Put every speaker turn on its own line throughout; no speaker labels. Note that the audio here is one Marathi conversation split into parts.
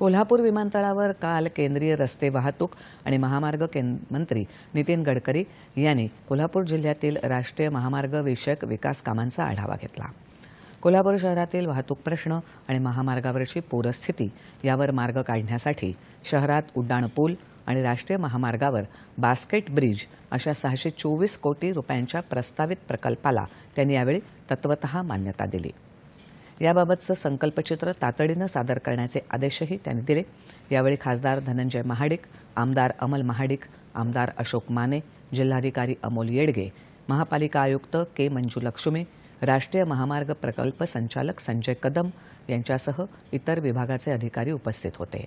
कोल्हापूर विमानतळावर काल केंद्रीय रस्ते वाहतूक आणि महामार्ग मंत्री नितीन गडकरी यांनी कोल्हापूर जिल्ह्यातील राष्ट्रीय महामार्ग विषयक विकास कामांचा आढावा घेतला कोल्हापूर शहरातील वाहतूक प्रश्न आणि महामार्गावरची पूरस्थिती यावर मार्ग काढण्यासाठी शहरात उड्डाण पूल आणि राष्ट्रीय महामार्गावर बास्केट ब्रिज अशा सहाशे चोवीस कोटी रुपयांच्या प्रस्तावित प्रकल्पाला त्यांनी यावेळी तत्वत मान्यता दिली याबाबतचं संकल्पचित्र तातडीनं सादर करण्याचे आदेशही त्यांनी दिले यावेळी खासदार धनंजय महाडिक आमदार अमल महाडिक आमदार अशोक माने जिल्हाधिकारी अमोल येडगे महापालिका आयुक्त के मंजू लक्ष्मी राष्ट्रीय महामार्ग प्रकल्प संचालक संजय कदम यांच्यासह इतर विभागाचे अधिकारी उपस्थित होते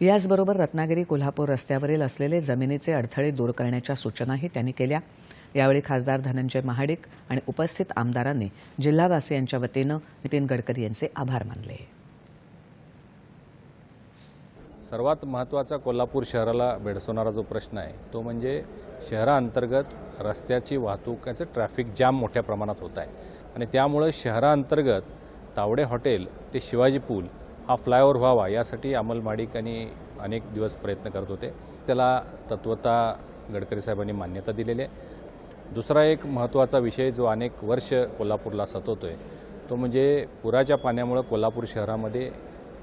याचबरोबर रत्नागिरी कोल्हापूर रस्त्यावरील असलेले जमिनीचे अडथळे दूर करण्याच्या सूचनाही त्यांनी केल्या यावेळी खासदार धनंजय महाडिक आणि उपस्थित आमदारांनी जिल्हावासियांच्या वतीनं नितीन गडकरी यांचे आभार मानले
सर्वात महत्त्वाचा कोल्हापूर शहराला भेडसवणारा जो प्रश्न आहे तो म्हणजे शहराअंतर्गत रस्त्याची याचं ट्रॅफिक जाम मोठ्या प्रमाणात होत आहे आणि त्यामुळं शहराअंतर्गत तावडे हॉटेल ते शिवाजी पूल हा फ्लायओव्हर व्हावा यासाठी अमल आणि अनेक दिवस प्रयत्न करत होते त्याला तत्वता गडकरी साहेबांनी मान्यता दिलेली आहे दुसरा एक महत्त्वाचा विषय जो अनेक वर्ष कोल्हापूरला सतवतो आहे तो म्हणजे पुराच्या पाण्यामुळं कोल्हापूर शहरामध्ये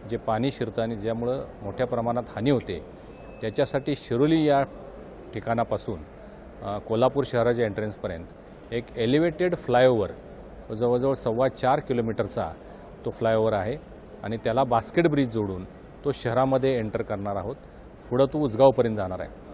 जे पाणी शिरतं आणि ज्यामुळं मोठ्या प्रमाणात हानी होते त्याच्यासाठी शिरोली या ठिकाणापासून कोल्हापूर शहराच्या एंट्रन्सपर्यंत एक एलिव्हेटेड फ्लायओव्हर जवळजवळ सव्वा चार किलोमीटरचा तो फ्लायओव्हर आहे आणि त्याला बास्केट ब्रिज जोडून तो शहरामध्ये एंटर करणार आहोत पुढं तो उजगावपर्यंत जाणार आहे